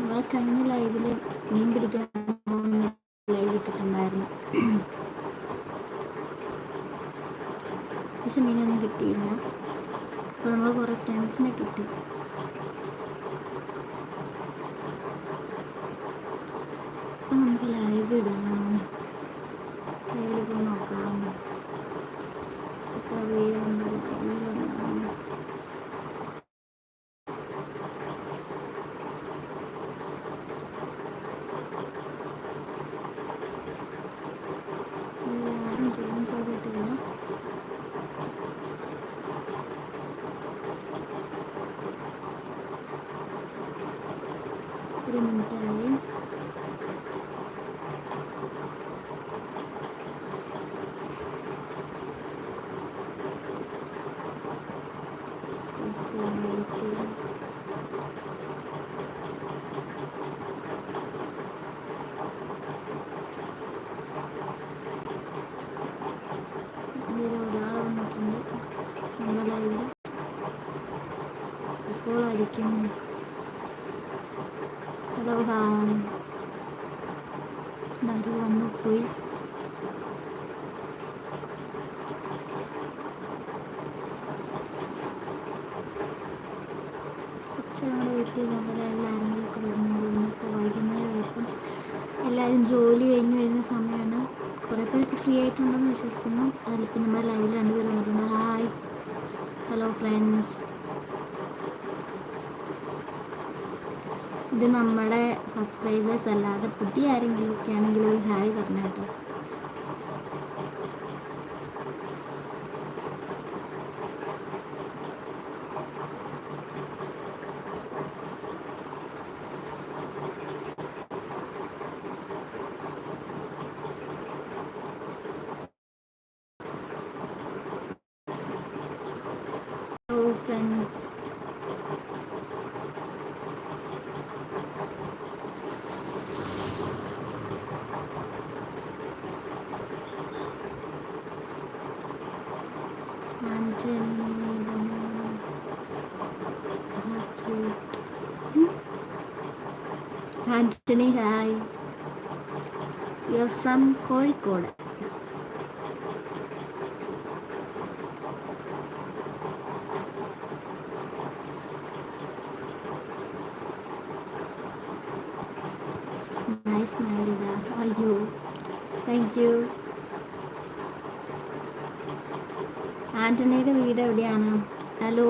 നമ്മളെ കഴിഞ്ഞ ലൈവിൽ മീൻ പിടിക്കാൻ ലൈവ് ഇട്ടിട്ടുണ്ടായിരുന്നു. പക്ഷെ മീനൊന്നും കിട്ടിയില്ല. അപ്പോൾ നമ്മൾ കുറേ ഫ്രണ്ട്സിനെ കിട്ടി. അപ്പോൾ നമുക്ക് ലൈവ് ഇടാം ലൈവിൽ പോയി നോക്കാം എത്ര പേരുണ്ട് ലൈവിലുണ്ടാവുന്ന ആരും ജോയിൻ ചെയ്തിട്ടില്ല ഒരു മിനിറ്റായി ഒരാൾ വന്നിട്ടുണ്ട് നമ്മുടെ ലൈവിൽ എപ്പോഴായിരിക്കും ഹായ് ആരും വന്നു പോയി കുറച്ച് നമ്മൾ വെയിറ്റ് ചെയ്ത് നോക്കാം എല്ലാവരും ഒക്കെ വരുന്നുണ്ട് ഇന്നിപ്പോൾ വൈകുന്നേരമായപ്പം എല്ലാവരും ജോലി കഴിഞ്ഞ് വരുന്ന സമയമാണ് കുറേ പേരൊക്കെ ഫ്രീ ആയിട്ടുണ്ടെന്ന് വിശ്വസിക്കുന്നു. അതിലിപ്പോൾ നമ്മുടെ ലൈവിൽ രണ്ടുപേരും വന്നിട്ടുണ്ട്. ഹായ്. Hello friends. ഇത് നമ്മുടെ സബ്സ്ക്രൈബേഴ്സ് അല്ലാതെ പുതിയ ആരെങ്കിലും ഒക്കെ ആണെങ്കിൽ ഒരു ഹായ് തരണം കേട്ടോ. Anthony, hi. You're from Kozhikode. Nice, Melida. Are you? Thank you. ആന്റണിയുടെ വീട് എവിടെയാണ്? ഹലോ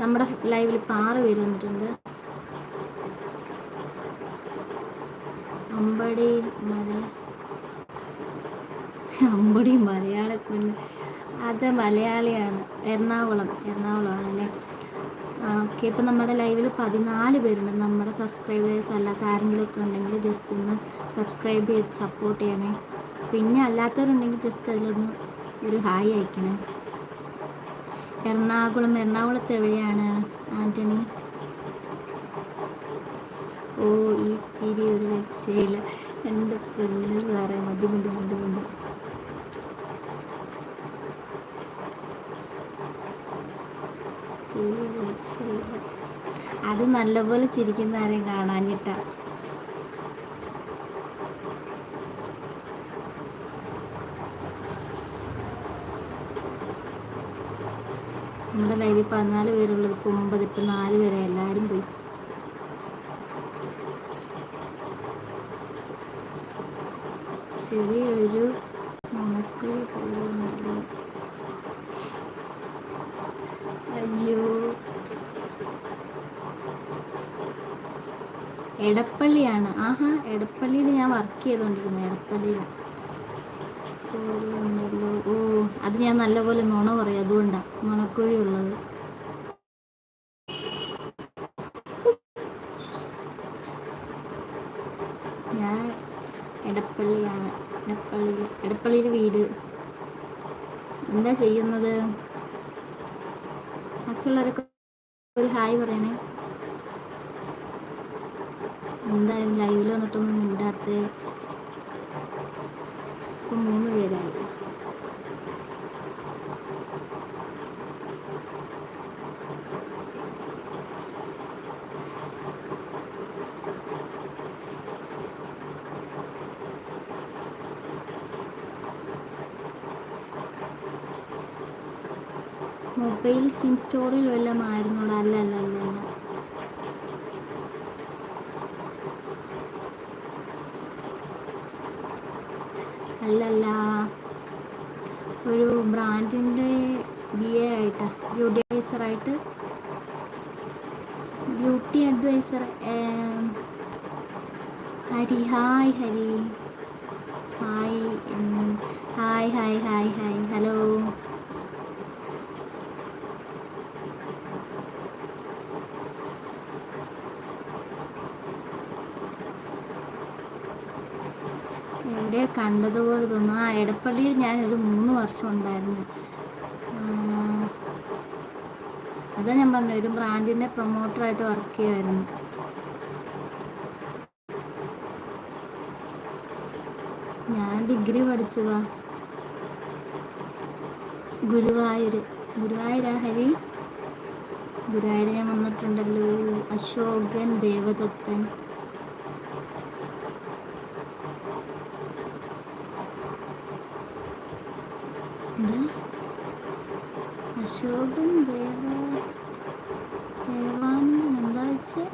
നമ്മുടെ ലൈവിൽ ഇപ്പോൾ ആറ് പേര് വന്നിട്ടുണ്ട്. അമ്പടി മല അമ്പടി മലയാള പെണ്ണ്. അത് മലയാളിയാണ്. എറണാകുളം എറണാകുളമാണല്ലേ? ഓക്കെ ഇപ്പം നമ്മുടെ ലൈവിൽ പതിനാല് പേരുണ്ട്. നമ്മുടെ സബ്സ്ക്രൈബേഴ്സ് അല്ലാത്ത ആരെങ്കിലും ഒക്കെ ഉണ്ടെങ്കിൽ ജസ്റ്റ് ഒന്ന് സബ്സ്ക്രൈബ് ചെയ്ത് സപ്പോർട്ട് ചെയ്യണേ. പിന്നെ അല്ലാത്തവരുണ്ടെങ്കിൽ ജസ്റ്റ് അതിലൊന്ന് ഒരു ഹായ് അയക്കണേ. എറണാകുളം എറണാകുളത്ത് എവിടെയാണ് ആന്റണി? ഓ ഈ ചിരി ഒരു രക്ഷയില്ല. എന്റെ പെണ്ണ് സാറേ മതി മതി മതി മതി. അത് നല്ലപോലെ ചിരിക്കുന്ന ആരെയും കാണാഞ്ഞിട്ടാ. നമ്മുടെ ലൈനിൽ പതിനാല് പേരുള്ളത് ഇപ്പൊ ഒമ്പത് ഇപ്പം നാല് പേരെ എല്ലാവരും പോയി. ചെറിയൊരു അയ്യോ. എടപ്പള്ളിയാണ്. ആഹാ എടപ്പള്ളിയിൽ ഞാൻ വർക്ക് ഉണ്ടല്ലോ ഓ അത് ഞാൻ നല്ലപോലെ നുണ പറയും. അതുകൊണ്ടാ നുണക്കുഴി ഉള്ളത്. ഞാൻ എടപ്പള്ളിയാണ്. എടപ്പള്ളിയിൽ എടപ്പള്ളിയിൽ വീട്. എന്താ ചെയ്യുന്നത്? ബാക്കിയുള്ളവരൊക്കെ ഒരു ഹായ് പറയണേ. എന്തായാലും ലൈവിൽ വന്നിട്ടൊന്നും മിണ്ടാത്ത. മൂന്ന് പേരായി. മൊബൈൽ സിം സ്റ്റോറിൽ വല്ലതും ആയിരുന്നോടാ അല്ല അല്ല അല്ല അല്ല. അല്ലല്ല ഒരു ബ്രാൻഡിന്റെ ബി എ ആയിട്ടാ. Beauty അഡ്വൈസറായിട്ട് beauty adviser Hari. Hi Hari. Hi hi hi hi hi. Hello. എവിടെ കണ്ടതുപോലെ തോന്നുന്നു. ആ എടപ്പള്ളിയിൽ ഞാനൊരു മൂന്ന് വർഷം ഉണ്ടായിരുന്നു. അതാ ഞാൻ പറഞ്ഞു ഒരു ബ്രാൻഡിന്റെ പ്രൊമോട്ടറായിട്ട് വർക്ക് ചെയ്യുമായിരുന്നു ഞാൻ ഡിഗ്രി പഠിച്ചതാ. ഗുരുവായൂർ. ഗുരുവായൂരാ ഹരി? ഗുരുവായൂർ ഞാൻ വന്നിട്ടുണ്ടല്ലോ. അശോകൻ ദേവദത്തൻ എന്താ അശോകൻ ദേവ ദേവാൻ എന്താ വെച്ച്?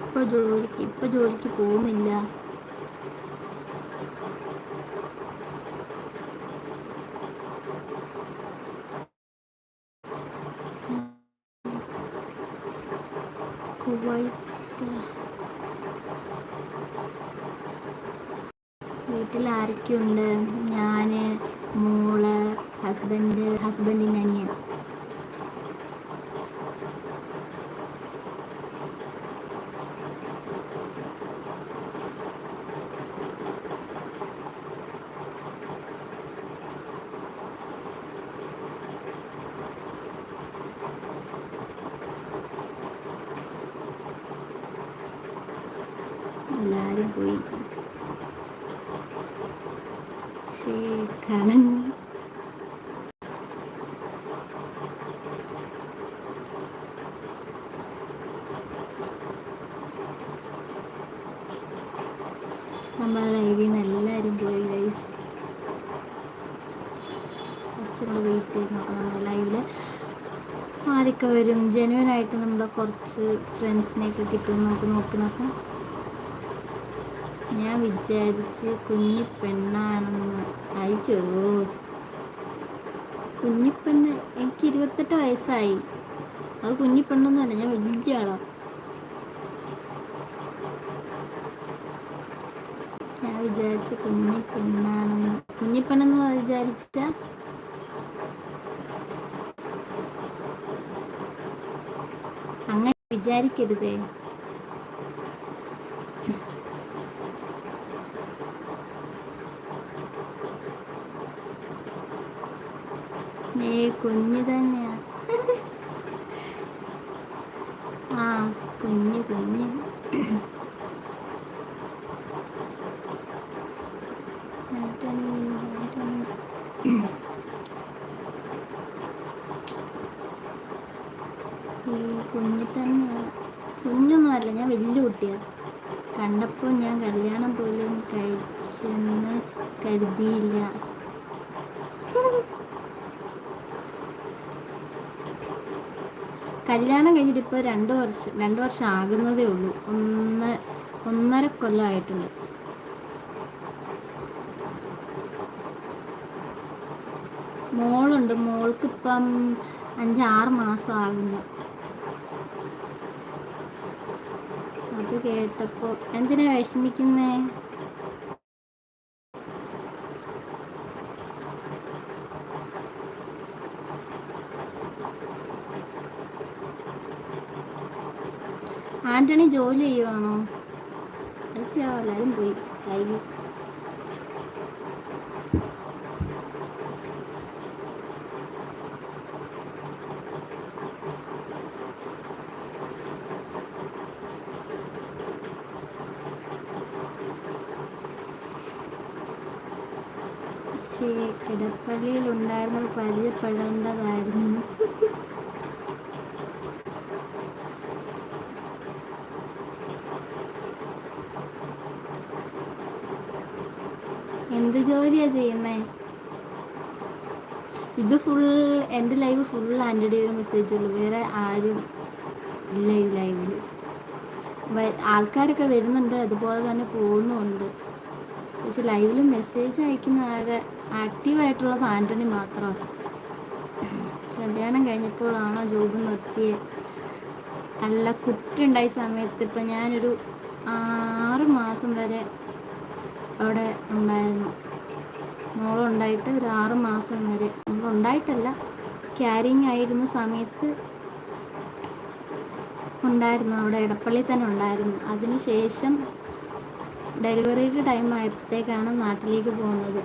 ഇപ്പൊ ജോലിക്ക് ഇപ്പൊ ജോലിക്ക് പോകുന്നില്ല. കുവൈറ്റ്. വീട്ടിൽ ആരൊക്കെയുണ്ട് ഞാൻ മോൾ ഹസ്ബൻഡ് ഹസ്ബൻഡിൻ്റെ അനിയൻ എല്ലാവരും പോയി ശേ കളഞ്ഞു കുറച്ചും കൂടെ വെയിറ്റ് ചെയ്ത് നോക്കാം നമ്മുടെ ലൈവിൽ ആരൊക്കെ വരും. ജെന്യൂൻ ആയിട്ട് നമ്മുടെ കുറച്ച് ഫ്രണ്ട്സിനെയൊക്കെ കിട്ടും. നമുക്ക് നോക്കി നോക്കാം. ഞാൻ വിചാരിച്ച് കുഞ്ഞി പെണ്ണാണെന്ന് അയച്ചോ? കുഞ്ഞിപ്പെണ്ണ് എനിക്ക് ഇരുപത്തെട്ട് വയസ്സായി. അത് കുഞ്ഞിപ്പെണ്ണൊന്നുമല്ല ഞാൻ വലിയ ആളാ. ഞാൻ വിചാരിച്ചു കുഞ്ഞിപ്പെണ്ണാണെന്ന് കുഞ്ഞിപ്പെണ്ണെന്ന് വിചാരിച്ച വിചാരിക്കരുതേ. ഏ കുഞ്ഞു തന്നെയാ ആ കുഞ്ഞു കുഞ്ഞു ആന്റണി, ആന്റണി. ഈ കുഞ്ഞു തന്നെയാ കുഞ്ഞൊന്നും ഞാൻ വലിയ കുട്ടിയാണ് കണ്ടപ്പോൾ ഞാൻ കല്യാണം പോലും കഴിച്ചെന്ന് കരുതിയില്ല. കല്യാണം കഴിഞ്ഞിട്ട് ഇപ്പോൾ രണ്ട് വർഷം രണ്ട് വർഷം ആകുന്നതേ ഉള്ളൂ. ഒന്ന് ഒന്നര കൊല്ലമായിട്ടുണ്ട് മോളുണ്ട്. മോൾക്ക് ഇപ്പം അഞ്ചാറ് മാസം ആകുന്നു അത് കേട്ടപ്പോൾ എന്തിനാ വിഷമിക്കുന്നേ? ആന്റണി ജോലി ചെയ്യുവാണോ? എല്ലാവരും പോയി. ലൈവ് പക്ഷേ ഇടപ്പള്ളിയിൽ ഉണ്ടായിരുന്നത് പരിചയപ്പെടേണ്ടതായിരുന്നു. എന്ത് ജോലിയാ ചെയ്യുന്നേ? ഇത് ഫുൾ എന്റെ ലൈവ് ഫുൾ ആന്റിയുടെ മെസ്സേജ് ഉള്ളൂ. വേറെ ആരും ഇല്ല ഈ ലൈവിൽ ആൾക്കാരൊക്കെ വരുന്നുണ്ട്. അതുപോലെ തന്നെ പോകുന്നുമുണ്ട്. പക്ഷെ ലൈവിൽ മെസ്സേജ് അയക്കുന്ന ആകെ ആക്റ്റീവായിട്ടുള്ളത് ആന്റണി മാത്രമാണ് കല്യാണം കഴിഞ്ഞപ്പോഴാണോ ജോബ് നിർത്തിയത് നല്ല കുട്ടി ഉണ്ടായ സമയത്ത് ഇപ്പം ഞാനൊരു ആറ് മാസം വരെ അവിടെ ഉണ്ടായിരുന്നു. മോളുണ്ടായിട്ട് ഒരു ആറ് മാസം വരെ. ഉണ്ടായിട്ടല്ല ക്യാരിങ് ആയിരുന്ന സമയത്ത് ഉണ്ടായിരുന്നു. അവിടെ ഇടപ്പള്ളി തന്നെ ഉണ്ടായിരുന്നു. അതിനുശേഷം ഡെലിവറിയുടെ ടൈം ആയപ്പോഴത്തേക്കാണ് നാട്ടിലേക്ക് പോകുന്നത്.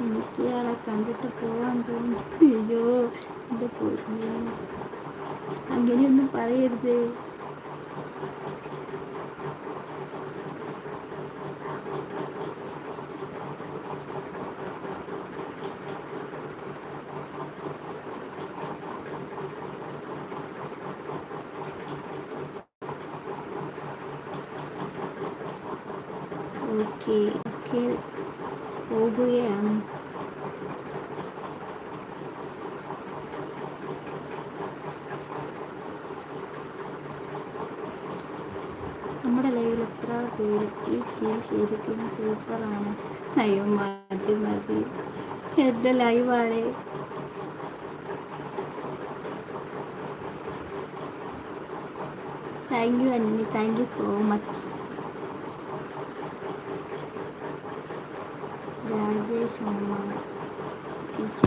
എനിക്ക് ഇയാളെ കണ്ടിട്ട് പോവാൻ തോന്നുന്നു അയ്യോ എന്റെ പൊന്നു അങ്ങനെയൊന്നും പറയരുത് ഓക്കെ ഓക്കെ പോകുകയാണ്. നമ്മുടെ ലൈവിൽ എത്ര പേര്? ഈ ചീ ശരിക്കും സൂപ്പറാണ്. അയ്യോ മതി മതി. എന്റെ ലൈവാണ് thank you Anni. Thank you so much 你还记什么一起